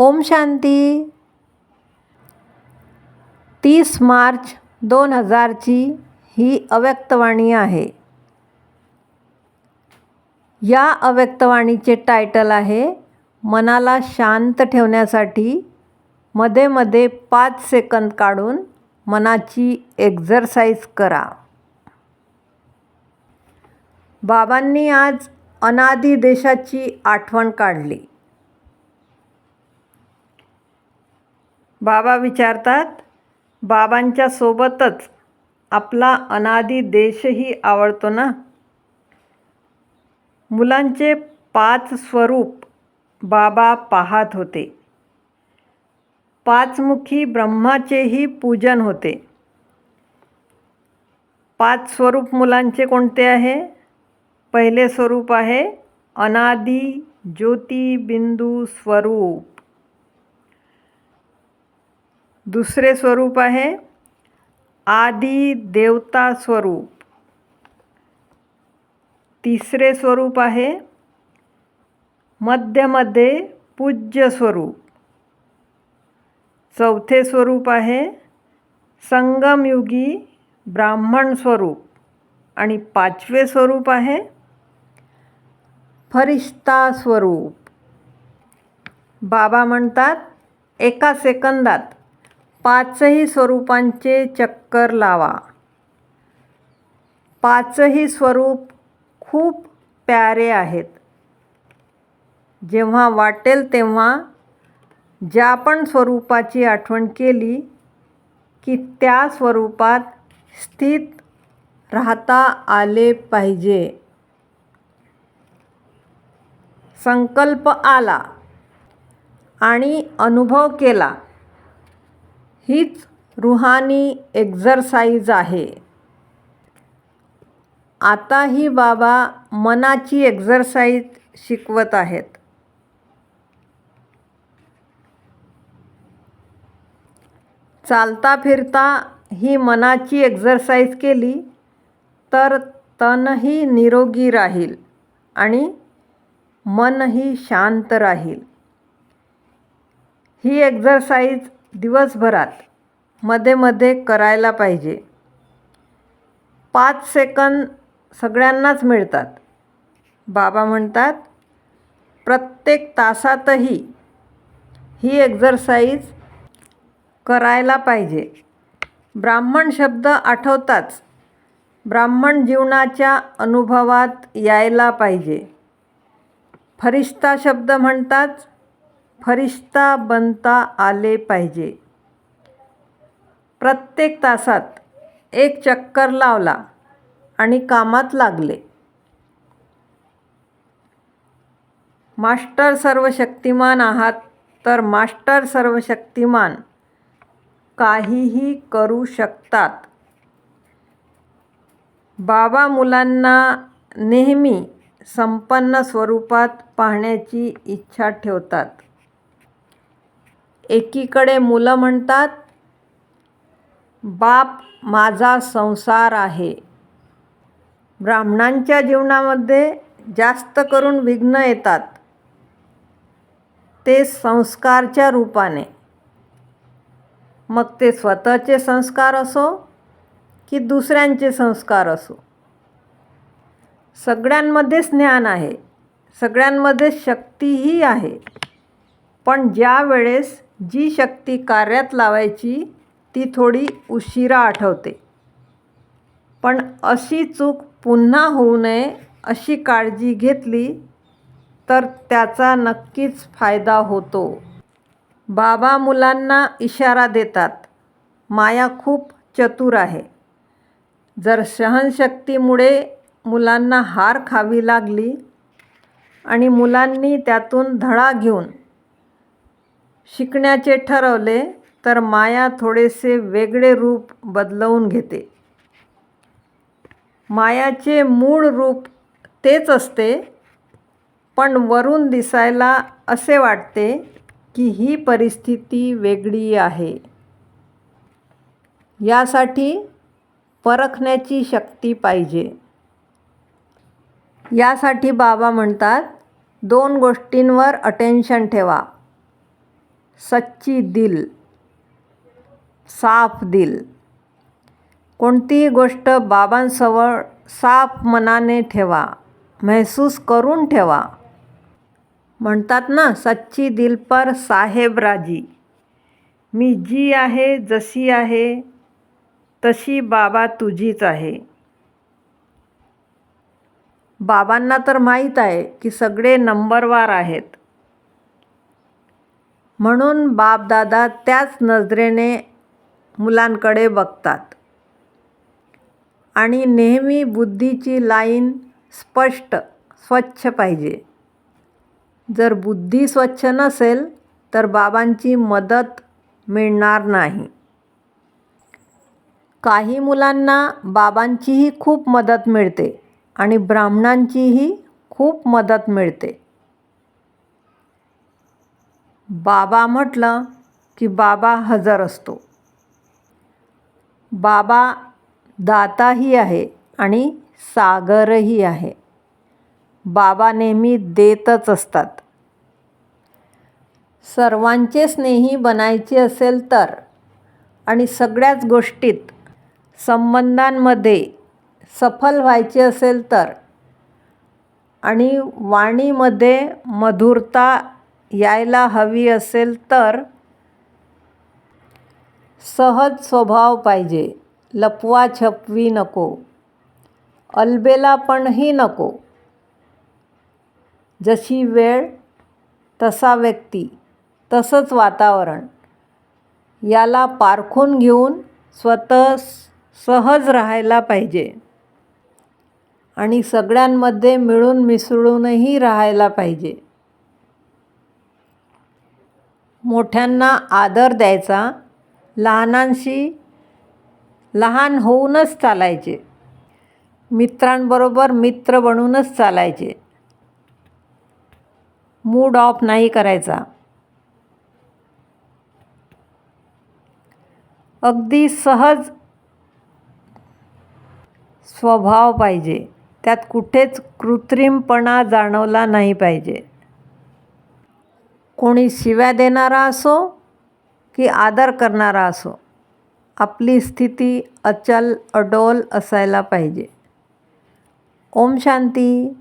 ओम शांती. तीस मार्च दोन हजारची ही अव्यक्तवाणी आहे. या अव्यक्तवाणीचे टायटल आहे मनाला शांत ठेवण्यासाठी मध्ये मध्ये पाच सेकंद काढून मनाची एक्झरसाइज करा. बाबांनी आज अनादी देशाची आठवण काढली. बाबा विचारतात बाबांच्या सोबतच आपला अनादी देशही आवडतो ना? मुलांचे पाच स्वरूप बाबा पाहत होते. पाचमुखी ब्रह्माचेही पूजन होते. पाच स्वरूप मुलांचे कोणते आहे? पहिले स्वरूप आहे अनादी ज्योती बिंदू स्वरूप दुसरे स्वरूप आहे. आदी देवता स्वरूप. तिसरे स्वरूप आहे. मध्यमध्ये पूज्य स्वरूप. चौथे स्वरूप आहे. संगमयुगी ब्राह्मण स्वरूप. आणि पाचवे स्वरूप आहे. फरिश्ता स्वरूप. बाबा म्हणतात एका सेकंदात. पाचही स्वरूपांचे चक्कर लावा. पाचही स्वरूप खूप प्यारे आहेत. जेव्हा वाटेल तेव्हा ज्या पण स्वरूपाची आठवण केली की त्या स्वरूपात स्थित राहता आले पाहिजे. संकल्प आला आणि अनुभव केला. हीच रुहानी एक्झरसाइज आहे. आताही बाबा मनाची एक्झरसाइज शिकवत आहेत. चालता फिरता ही मनाची एक्झरसाइज केली तर तनही निरोगी राहील आणि मनही शांत राहील. ही एक्झरसाइज दिवसभरात मध्ये मध्ये करायला पाहिजे. पाच सेकंद सगळ्यांनाच मिळतात. बाबा म्हणतात प्रत्येक तासातही ही एक्झरसाईज करायला पाहिजे. ब्राह्मण शब्द आठवताच ब्राह्मण जीवनाच्या अनुभवात यायला पाहिजे. फरिश्ता शब्द म्हणताच फरिश्ता बनता आले पाहिजे. प्रत्येक तासात एक चक्कर लावला आणि कामात लागले. मास्टर सर्वशक्तिमान आहात तर मास्टर सर्वशक्तिमान काहीही करू शकतात. बाबा मुलांना नेहमी संपन्न स्वरूपात पाहण्याची इच्छा ठेवतात. एकीकडे मुलं म्हणतात बाप माझा संसार आहे. ब्राह्मणांच्या जीवनामध्ये जास्त करून विघ्न येतात. ते संस्कारच्या रूपाने. मग ते स्वतःचे संस्कार असो की दुसऱ्यांचे संस्कार असो. सगळ्यांमध्येच ज्ञान आहे. सगळ्यांमध्ये शक्तीही आहे. पण ज्या वेळेस जी शक्ती कार्यात लावायची ती थोडी उशिरा आठवते. पण अशी चूक पुन्हा होऊ नये अशी काळजी घेतली तर त्याचा नक्कीच फायदा होतो. बाबा मुलांना इशारा देतात माया खूप चतुर आहे. जर सहनशक्तीमुळे मुलांना हार खावी लागली आणि मुलांनी त्यातून धडा घेऊन शिकण्याचे ठरवले तर माया थोडेसे वेगळे रूप बदलवून घेते. मायाचे मूळ रूप तेच असते पण वरून दिसायला असे वाटते की ही परिस्थिती वेगळी आहे. यासाठी परखण्याची शक्ती पाहिजे. यासाठी बाबा म्हणतात दोन गोष्टींवर अटेन्शन ठेवा. सच्ची दिल साफ दिल. कोणतीही गोष्ट बाबांसवळ साफ मनाने ठेवा महसूस करून ठेवा. म्हणतात ना सच्ची दिल पर साहेब राजी. मी जी आहे जशी आहे तशी बाबा तुझीच आहे. बाबांना तर माहीत आहे की सगळे नंबरवार आहेत. म्हणून बापदादा त्याच नजरेने मुलांकडे बघतात. आणि नेहमी बुद्धीची लाईन स्पष्ट स्वच्छ पाहिजे. जर बुद्धी स्वच्छ नसेल तर बाबांची मदत मिळणार नाही. काही मुलांना बाबांचीही खूप मदत मिळते आणि ब्राह्मणांचीही खूप मदत मिळते. बाबा म्हटलं की बाबा हजर असतो. बाबा दाताही आहे आणि सागरही आहे. बाबा नेहमी देतच असतात. सर्वांचे स्नेही बनायचे असेल तर आणि सगळ्याच गोष्टीत संबंधांमध्ये सफल व्हायचे असेल तर आणि वाणीमध्ये मधुरता यायला हवी असेल तर सहज स्वभाव पाहिजे. लपवा छपवी नको. अलबेलापणही नको. जशी वेळ तसा व्यक्ती तसंच वातावरण. याला पारखून घेऊन स्वतः सहज राहायला पाहिजे. आणि सगळ्यांमध्ये मिळून मिसळूनही राहायला पाहिजे. मोठ्यांना आदर द्यायचा लहानांशी लहान होऊनच चालायचे. मित्रांबरोबर मित्र बनूनच चालायचे. मूड ऑफ नाही करायचा. अगदी सहज स्वभाव पाहिजे. त्यात कुठेच कृत्रिमपणा जाणवला नाही पाहिजे. कोणी शिव्या देणारा असो की आदर करणारा असो आपली स्थिती अचल अडोल असायला पाहिजे. ओम शांती.